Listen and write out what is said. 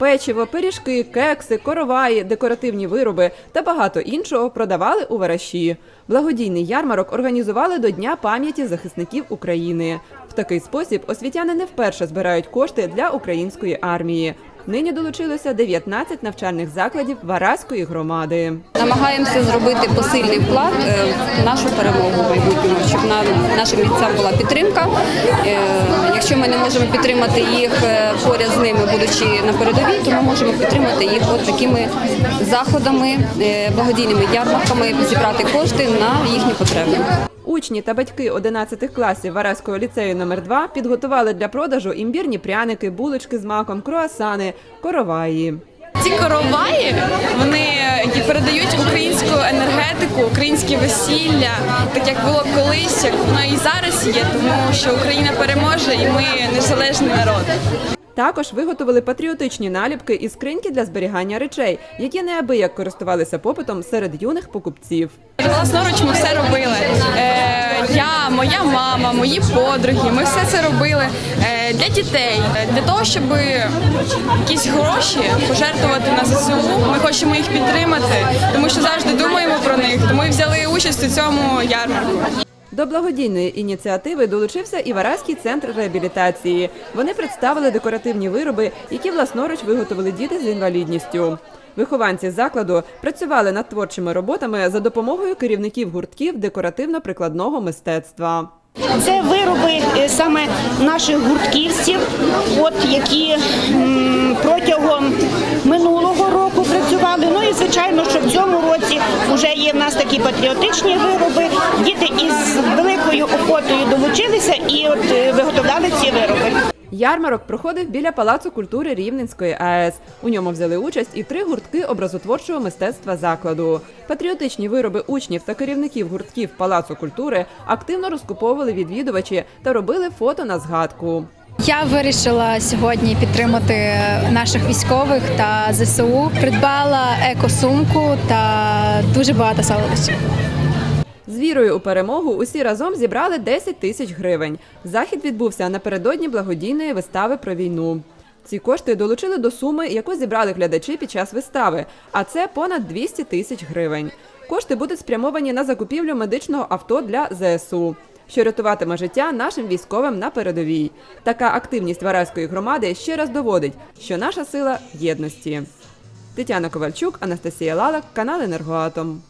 Печиво, пиріжки, кекси, короваї, декоративні вироби та багато іншого продавали у Вараші. Благодійний ярмарок організували до Дня пам'яті захисників України. В такий спосіб освітяни не вперше збирають кошти для української армії. Нині долучилося 19 навчальних закладів Вараської громади. Намагаємося зробити посильний вклад е, в нашу перемогу в майбутньому, щоб на нашим бійцям була підтримка. Якщо ми не можемо підтримати їх е, поряд з ними, будучи на передовій, то ми можемо підтримати їх от такими заходами, е, благодійними ярмарками, зібрати кошти на їхні потреби. Учні та батьки 11 класів Вараського ліцею номер 2 підготували для продажу імбірні пряники, булочки з маком, круасани, короваї. Ці короваї українське весілля, так як було колись, як воно і зараз є, тому що Україна переможе і ми незалежний народ. Також виготовили патріотичні наліпки і скриньки для зберігання речей, які неабияк користувалися попитом серед юних покупців. Власноруч ми все робили. Е, я, моя мама, мої подруги, ми все це робили е, для дітей, для того, щоб якісь гроші пожертвувати на ЗСУ. Ми хочемо їх підтримати, тому що завжди думаємо них. Тому і взяли участь у цьому ярмарку. До благодійної ініціативи долучився і Вараський центр реабілітації. Вони представили декоративні вироби, які власноруч виготовили діти з інвалідністю. Вихованці закладу працювали над творчими роботами за допомогою керівників гуртків декоративно-прикладного мистецтва. Це вироби е, саме наших гуртківців, от які протягом минулого року працювали. Звичайно, що в цьому році вже є в нас такі патріотичні вироби. Діти із великою охотою долучилися і от е, виготовляли ці вироби. Ярмарок проходив біля Палацу культури Рівненської АЕС. У ньому взяли участь і три гуртки образотворчого мистецтва закладу. Патріотичні вироби учнів та керівників гуртків Палацу культури активно розкуповували відвідувачі та робили фото на згадку. Я вирішила сьогодні підтримати наших військових та ЗСУ. Придбала екосумку та дуже багато солодощів. З вірою у перемогу усі разом зібрали 10 тисяч гривень. Захід відбувся напередодні благодійної вистави про війну. Ці кошти долучили до суми, яку зібрали глядачі під час вистави, а це понад 200 тисяч гривень. Кошти будуть спрямовані на закупівлю медичного авто для ЗСУ, що рятуватиме життя нашим військовим на передовій. Така активність Вараської громади ще раз доводить, що наша сила в єдності. Тетяна Ковальчук, Анастасія Лалак, канал Енергоатом.